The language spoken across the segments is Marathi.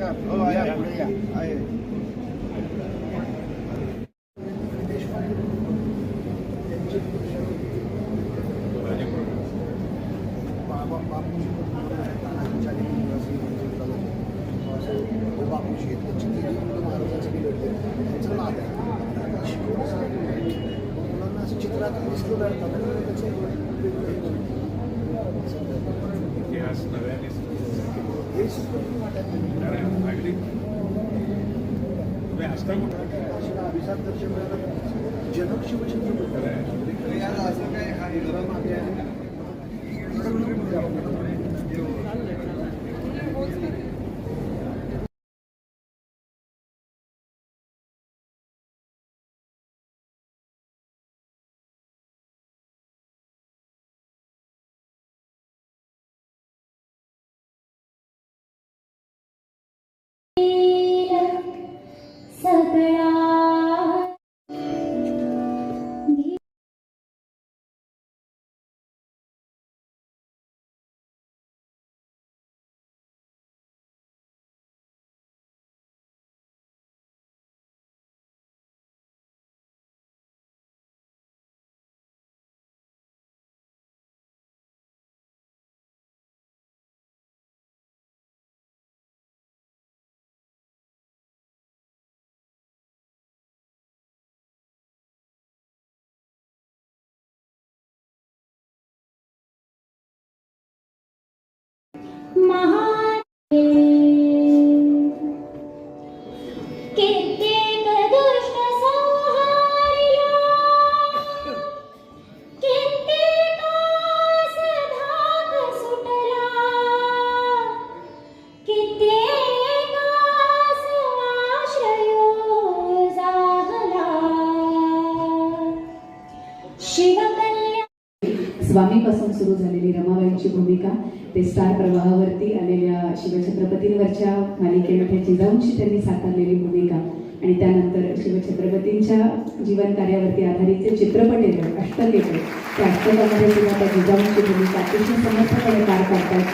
सरकार हो या पुढे या आहे बाबा बापूजी तानाजीचारी निवासी म्हणजे बापूजी आहेत त्यांची तिन्ही मुलांना चित्रात इतिहास नव्याने जनक शिवछत्रपती असं काय स्वामीपासून सुरू झालेली रमाबाईंची भूमिका ते स्टार प्रवाहावरती आलेल्या शिवछत्रपतींवरच्या मालिकेमध्ये जिजाऊंची त्यांनी साकारलेली भूमिका आणि त्यानंतर शिवछत्रपतींच्या जीवन कार्यावरती आधारित जे चित्रपट येतात अष्टक त्या अष्टकामध्ये सुद्धा त्या जिजाऊंची भूमिका अतिशय समर्थपणे पार पाडतात.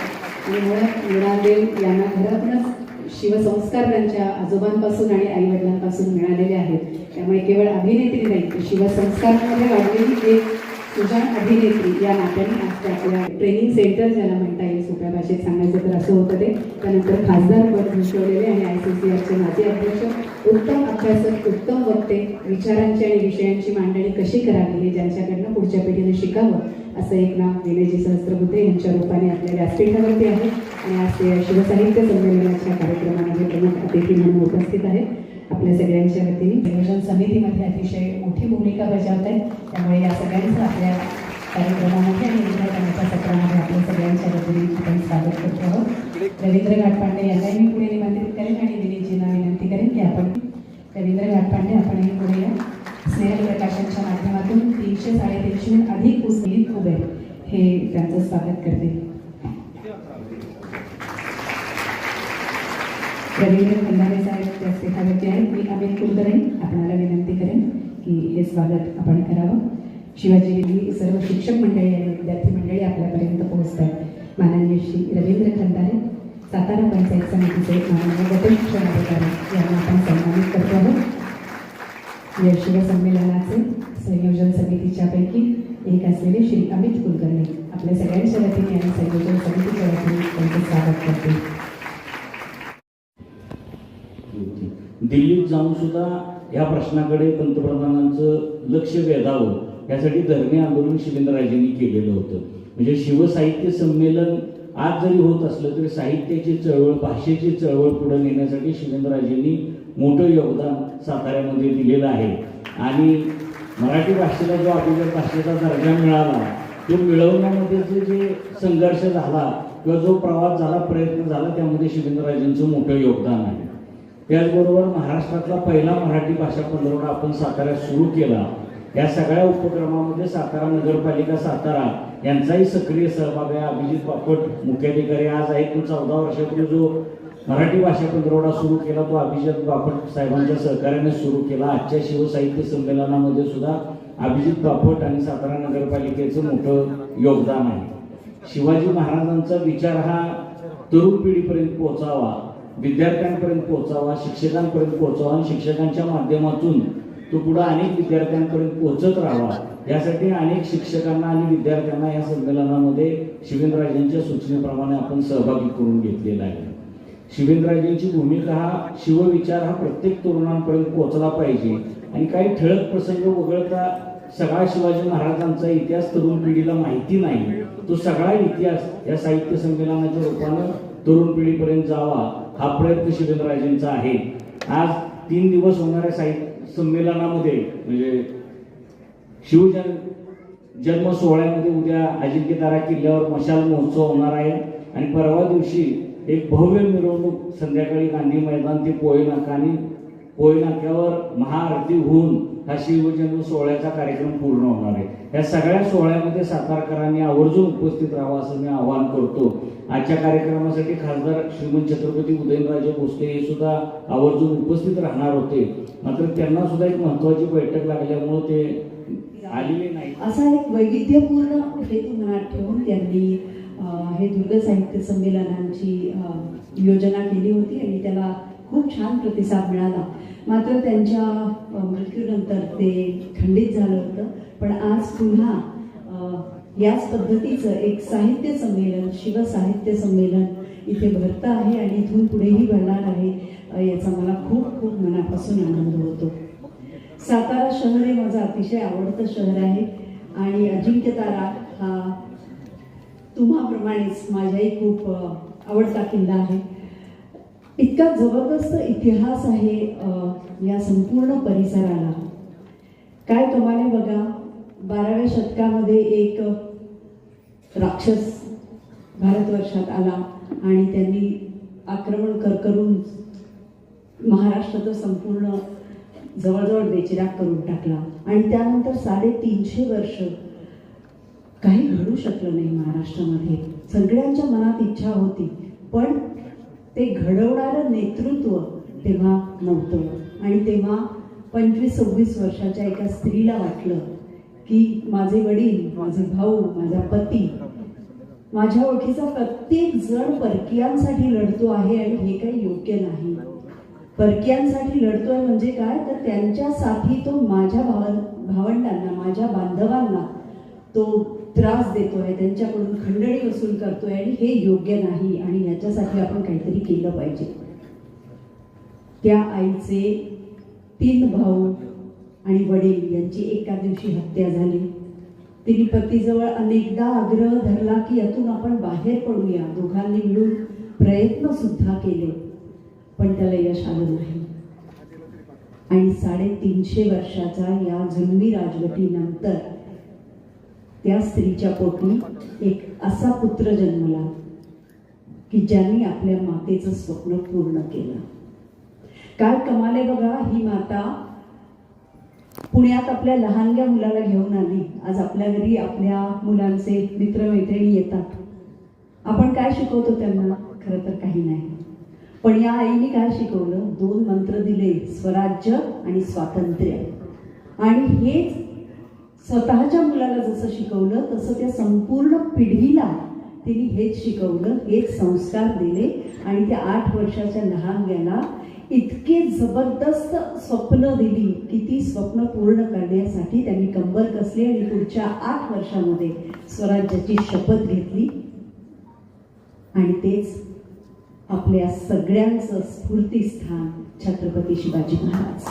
आणि मुळात मृणालदेव यांना घरातूनच शिवसंस्कार त्यांच्या आजोबांपासून आणि आईवडिलांपासून मिळालेले आहेत. त्यामुळे केवळ अभिनेत्री नाही तर शिवसंस्कारामध्ये वाढलेली एक सुजाण अभिनेत्री या नात्याने आज त्या आपल्या ट्रेनिंग सेंटर ज्याला म्हणता येईल सोप्या भाषेत सांगायचं तर असं होतं ते. त्यानंतर खासदार पद भूषवलेले आणि आय सी सी आरचे माजी अध्यक्ष. उत्तम अभ्यासक उत्तम वक्ते. विचारांची आणि विषयांची मांडणी कशी करावी हे ज्यांच्याकडनं पुढच्या पिढीने शिकावं असं एक नाव विनयजी सहस्त्रबुद्धे यांच्या रूपाने आपल्या व्यासपीठावरती आहे. आणि आज ते शिवसाहित्य संमेलनाच्या कार्यक्रमामध्ये प्रमुख अतिथी म्हणून उपस्थित आहेत. आपल्या सगळ्यांच्या वतीने नियोजन समितीमध्ये अतिशय मोठी भूमिका बजावत आहेत. त्यामुळे या सगळ्यांचं आपल्या कार्यक्रमामध्ये आणि उद्घाटनाच्या सत्रामध्ये आपल्या सगळ्यांच्या वतीने आपण स्वागत करतो आहोत. रवींद्र घाटपांडे यांनाही मी पुढे निमंत्रित करेन आणि विनीतजींना विनंती करेन की आपण रवींद्र घाटपांडे आपणही पुढे या. स्नेहल प्रकाशनच्या माध्यमातून तीनशे साडेतीनशेहून अधिक पुस्तक उभे हे त्यांचं स्वागत करते. रवींद्र खंडारे साहेब व्यक्ती आहेत मी अमित कुलकर्णी आपणाला विनंती करेन की हे स्वागत आपण करावं शिवाजी ही सर्व शिक्षक मंडळी आणि विद्यार्थी मंडळी आपल्यापर्यंत पोहोचत आहेत माननीय श्री रवींद्र खंडारे सातारा पंचायत समितीचे माननीय गटशिक्षण अधिकारी यांना आपण सन्मानित करतो आहोत या शिवसंमेलनाचे संयोजन समितीच्यापैकी एक असलेले श्री अमित कुलकर्णी आपल्या सगळ्यांच्या वतीने आणि संयोजन समितीच्या वतीने त्यांचे स्वागत करते दिल्लीत जाऊन सुद्धा या प्रश्नाकडे पंतप्रधानांचं लक्ष वेधावं यासाठी धरणे आंदोलन शिवेंद्रराजेंनी केलेलं होतं. म्हणजे शिवसाहित्य संमेलन आज जरी होत असलं तरी साहित्याची चळवळ भाषेची चळवळ पुढे नेण्यासाठी शिवेंद्रराजेंनी मोठं योगदान साताऱ्यामध्ये दिलेलं आहे. आणि मराठी भाषेला जो आपल्या भाषेचा दर्जा मिळाला तो मिळवण्यामध्ये जे संघर्ष झाला किंवा जो प्रवास झाला प्रयत्न झाला त्यामध्ये शिवेंद्रराजेंचं मोठं योगदान आहे. त्याचबरोबर महाराष्ट्रातला पहिला मराठी भाषा पंधरवडा आपण साताऱ्यात सुरू केला. या सगळ्या उपक्रमामध्ये सातारा नगरपालिका सातारा यांचाही सक्रिय सहभाग आहे. अभिजित बापट मुख्याधिकारी आज आहे. तो चौदा वर्षापूर्वी जो मराठी भाषा पंधरवडा सुरू केला तो अभिजित बापट साहेबांच्या सहकार्याने सुरू केला. आजच्या शिवसाहित्य संमेलनामध्ये सुद्धा अभिजित बापट आणि सातारा नगरपालिकेचं मोठं योगदान आहे. शिवाजी महाराजांचा विचार हा तरुण पिढीपर्यंत पोहोचावा. विद्यार्थ्यांपर्यंत पोहोचावा शिक्षकांपर्यंत पोहोचावा आणि शिक्षकांच्या माध्यमातून तो पुढे अनेक विद्यार्थ्यांपर्यंत पोहोचत राहावा. यासाठी अनेक शिक्षकांना आणि विद्यार्थ्यांना या संमेलनामध्ये शिवेंद्रराजेंच्या सूचनेप्रमाणे आपण सहभागी करून घेतलेला आहे. शिवेंद्रराजेंची भूमिका हा शिवविचार हा प्रत्येक तरुणांपर्यंत पोहोचला पाहिजे. आणि काही ठळक प्रसंग वगळता सगळा शिवाजी महाराजांचा इतिहास तरुण पिढीला माहिती नाही. तो सगळा इतिहास या साहित्य संमेलनाच्या रूपानं तरुण पिढीपर्यंत जावा. हा प्रयत्न शिवेंद्रराजेंचा आहे. आज तीन दिवस होणाऱ्या साहित्य संमेलनामध्ये म्हणजे शिवजन जन्म सोहळ्यामध्ये उद्या अजिंक्यतारा किल्ल्यावर मशाल महोत्सव होणार आहे. आणि परवा दिवशी एक भव्य मिरवणूक संध्याकाळी गांधी मैदान ते पोहे नाका आणि पोहे नाक्यावर महाआरती होऊन हा शिवजन्म सोहळ्याचा कार्यक्रम पूर्ण होणार आहे. या सगळ्या सोहळ्यामध्ये सातारकरांनी आवर्जून उपस्थित राहावं असं मी आवाहन करतो. आजच्या कार्यक्रमासाठी खासदार श्रीमंत छत्रपती उदयनराजे भोसले हे सुद्धा आवर्जून उपस्थित राहणार होते. मात्र त्यांना सुद्धा एक महत्वाची बैठक लागल्यामुळं ते आलेले नाही असा एक वैविध्यपूर्ण हेतू मनात ठेवून त्यांनी हे दुर्ग साहित्य संमेलनांची योजना केली होती आणि त्याला खूप छान प्रतिसाद मिळाला. मात्र त्यांच्या मृत्यूनंतर ते खंडित झालं होतं. पण आज पुन्हा याच पद्धतीचं एक साहित्य संमेलन शिवसाहित्य संमेलन इथे भरतं आहे आणि इथून पुढेही भरणार आहे याचा मला खूप खूप मनापासून आनंद होतो. सातारा शहर हे माझं अतिशय आवडतं शहर आहे आणि अजिंक्यतारा हा तुम्हाप्रमाणेच माझ्याही खूप आवडता किल्ला आहे. इतका जबरदस्त इतिहास आहे या संपूर्ण परिसराला. काय कमाल बघा? बाराव्या शतकामध्ये एक राक्षस भारतवर्षात आला आणि त्यांनी आक्रमण कर करून महाराष्ट्राचं संपूर्ण जवळजवळ बेचिराग करून टाकला. आणि त्यानंतर साडेतीनशे वर्ष काही घडू शकलं नाही महाराष्ट्रामध्ये. सगळ्यांच्या मनात इच्छा होती पण ते घडवणारं नेतृत्व तेव्हा नव्हतं. आणि तेव्हा पंचवीस सव्वीस वर्षाच्या एका स्त्रीला वाटलं की माझे वडील माझे भाऊ माझा पती माझ्या ओळखीचा प्रत्येक जण परकीयांसाठी लढतो आहे आणि हे काही योग्य नाही. परकीयांसाठी लढतोय म्हणजे काय? तर त्यांच्यासाठी तो माझ्या भाव भावंडांना माझ्या बांधवांना तो त्रास देतोय त्यांच्याकडून खंडणी वसूल करतोय आणि हे योग्य नाही आणि याच्यासाठी आपण काहीतरी केलं पाहिजे. त्या आईचे तीन भाऊ आणि वडील यांची एका दिवशी हत्या झाली. तिने पतीजवळ अनेकदा आग्रह धरला की यातून आपण बाहेर पडूया. दोघांनी मिळून प्रयत्न सुद्धा केले. पण त्याला यश आलं नाही. आणि साडेतीनशे वर्षाचा या जुलमी राजवटीनंतर त्या स्त्रीच्या पोटी एक असा पुत्र जन्मला की ज्यांनी आपल्या मातेचं स्वप्न पूर्ण केलं. काय कमाले बघा ही माता पुण्यात आपल्या लहानग्या मुलाला घेऊन आली. आज आपल्या घरी आपल्या मुलांचे मित्रमैत्रिणी येतात. आपण काय शिकवतो त्यांना? खरं तर काही नाही. पण या आईने काय शिकवलं? दोन मंत्र दिले स्वराज्य आणि स्वातंत्र्य. आणि हेच स्वतःच्या मुलाला जसं शिकवलं तसं त्या संपूर्ण पिढीला तिने हेच शिकवलं हेच संस्कार दिले. आणि त्या आठ वर्षाच्या लहानग्याला इतके जबरदस्त स्वप्न दिली. की ती स्वप्न पूर्ण करण्यासाठी त्यांनी कंबर कसली आणि पुढच्या आठ वर्षामध्ये स्वराज्याची शपथ घेतली. आणि तेच आपल्या सगळ्यांचं स्फूर्तीस्थान छत्रपती शिवाजी महाराज.